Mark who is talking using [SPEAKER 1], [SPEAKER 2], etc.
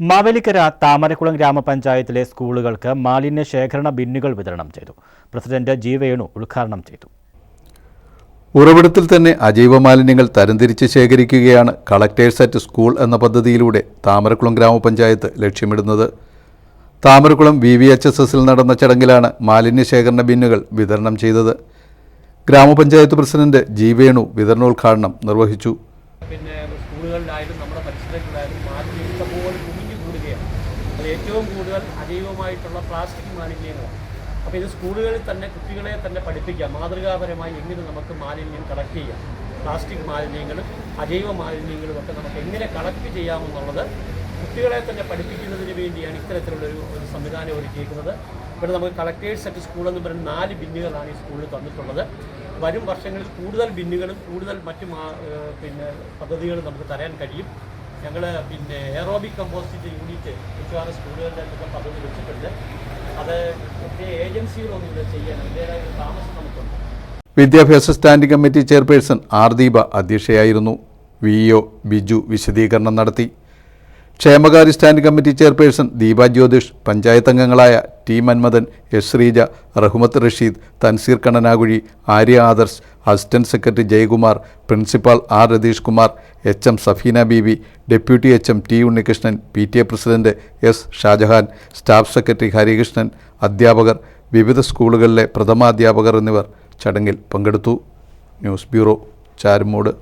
[SPEAKER 1] മാവേലിക്കര താമരക്കുളം ഗ്രാമപഞ്ചായത്തിലെ സ്കൂളുകൾക്ക് മാലിന്യ ശേഖരണ ബിന്നുകൾ വിതരണം ചെയ്തു. പ്രസിഡന്റ് ജി വേണു ഉദ്ഘാടനം ചെയ്തു.
[SPEAKER 2] ഉറവിടത്തിൽ തന്നെ അജൈവ മാലിന്യങ്ങൾ തരംതിരിച്ച് ശേഖരിക്കുകയാണ് കളക്ടേഴ്സ് അറ്റ് സ്കൂൾ എന്ന പദ്ധതിയിലൂടെ താമരക്കുളം ഗ്രാമപഞ്ചായത്ത് ലക്ഷ്യമിടുന്നത്. Thamarakulam V V H S എസിൽ നടന്ന ചടങ്ങിലാണ് മാലിന്യ ശേഖരണ ബിന്നുകൾ വിതരണം ചെയ്തത്. ഗ്രാമപഞ്ചായത്ത് പ്രസിഡന്റ് ജി വേണു വിതരണോദ്ഘാടനം നിർവഹിച്ചു.
[SPEAKER 3] പിന്നെ സ്കൂളുകളിലായാലും നമ്മുടെ പരിസരങ്ങളിലായാലും മാലിന്യം ഇഷ്ടംപോലെ അത് ഏറ്റവും കൂടുതൽ അജൈവമായിട്ടുള്ള പ്ലാസ്റ്റിക് മാലിന്യങ്ങളാണ് അപ്പോൾ ഇത് സ്കൂളുകളിൽ തന്നെ കുട്ടികളെ തന്നെ പഠിപ്പിക്കാം. മാതൃകാപരമായി എങ്ങനെ നമുക്ക് മാലിന്യം കളക്ട് ചെയ്യാം. പ്ലാസ്റ്റിക് മാലിന്യങ്ങളും അജൈവ മാലിന്യങ്ങളും ഒക്കെ നമുക്ക് എങ്ങനെ കളക്ട് ചെയ്യാമെന്നുള്ളത് കുട്ടികളെ തന്നെ പഠിപ്പിക്കുന്നതിന് വേണ്ടിയാണ് ഇത്തരത്തിലുള്ള ഒരു ഒരു സംവിധാനം ഒരുക്കിയിരിക്കുന്നത്. ഇവിടെ നമുക്ക് കളക്ടേഴ്സ് സെറ്റ് സ്കൂൾ എന്ന് പറയുന്ന നാല് ബിന്നുകളാണ് ഈ സ്കൂളിൽ തന്നിട്ടുള്ളത്. വരും വർഷങ്ങളിൽ കൂടുതൽ ബിന്നുകളും കൂടുതൽ മറ്റു പിന്നെ പദ്ധതികളും നമുക്ക് തരാൻ കഴിയും. ഞങ്ങൾ പിന്നെ എയറോബിക് കമ്പോസ്റ്റിന്റെ യൂണിറ്റ് മിക്കവാറും സ്കൂളുകളിലൊക്കെ പദ്ധതി വെച്ചിട്ടുണ്ട്. അത് പ്രത്യേക ഏജൻസികളൊന്നും ഇത് ചെയ്യാൻ അതിന്റേതായ താമസം നമുക്കുണ്ട്.
[SPEAKER 2] വിദ്യാഭ്യാസ സ്റ്റാൻഡിംഗ് കമ്മിറ്റി ചെയർപേഴ്സൺ ആർദീപ അധ്യക്ഷയായിരുന്നു. വി ബിജു വിശദീകരണം നടത്തി. ക്ഷേമകാര്യ stand committee chairperson Deepa Jyothish panchayat അംഗങ്ങളായ T Manmadhan S Sreeja Rahmath Rasheed Thanseer Kannanakuzhi Arya Adarsh assistant secretary Jayakumar principal R Ratheesh Kumar H M Safeena Beevi deputy H M T Unnikrishnan P T A president S Shajahan staff secretary Harikrishnan അധ്യാപകർ വിവിധ സ്കൂളുകളിലെ പ്രഥമാധ്യാപകർ എന്നിവർ ചടങ്ങിൽ പങ്കെടുത്തു. News bureau Charummood.